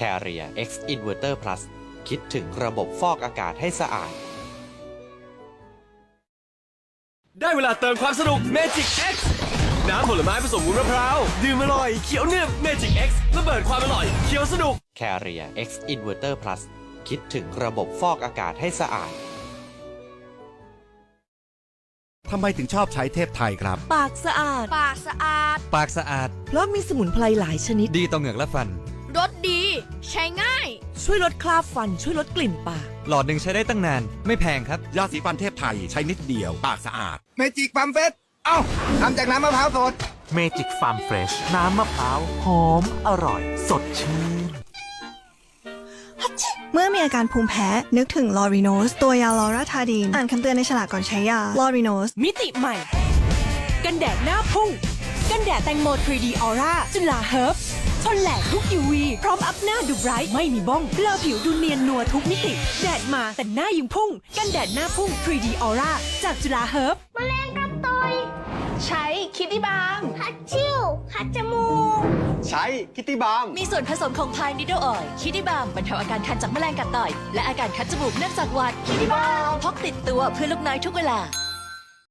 Carrier X Inverter Plus คิดถึงระบบฟอกอากาศให้สะอาด ได้เวลาเติมความสนุก Magic X น้ำผลไม้ผสมวุ้นมะพร้าว ดื่มอร่อยเขียวหนึบ Magic X ระเบิดความอร่อยเขียวสนุก Carrier X Inverter Plus คิดถึงระบบฟอกอากาศให้สะอาด ทำไมถึงชอบใช้เทพไทยครับ ปากสะอาด ปากสะอาด ปากสะอาด เพราะมีสมุนไพรหลายชนิด ดีต่อเหงือกและฟัน รสดี ใช้ง่าย ช่วยลดคราบฟันช่วยลดกลิ่นปาก หลอดหนึ่งใช้ได้ตั้งนาน ไม่แพงครับ ยาสีฟันเทพไทยใช้นิดเดียว ปากสะอาด เมจิกฟัมเฟสเอ้าทำจากน้ำมะพร้าวสด เมจิกฟาร์มเฟรชน้ำมะพร้าว หอมอร่อย สดชื่น เมื่อมีอาการภูมิแพ้ นึกถึงลอริโนส ตัวยาลอราทาดีน อ่านคำเตือนในฉลากก่อนใช้ยาลอริโนส มิติใหม่ กันแดดหน้าพุ่ง กันแดดแตงโม 3D Aura จุฬาเฮิร์บชนแหลกทุก UV พร้อมอัพหน้าดูไบรท์ไม่มีบ้องเบลอผิวดูเนียนนัวทุกมิติ แดดมาแต่หน้ายังพุ่ง กันแดดหน้าพุ่ง 3D Aura จากจุฬาเฮิร์บแมลงกับตอยใช้คิดดี้บามฮัตชิวฮัตจมูก ใช้คิตตี้บามมีส่วนผสมของพายนิดโดออยคิดิบามบรรเทาอาการคันจากแมลงกัดต่อย และอาการคัดจมูกเนื่องจากหวัดคิดิบามพกติดตัวเพื่อลูกน้อยทุกเวลา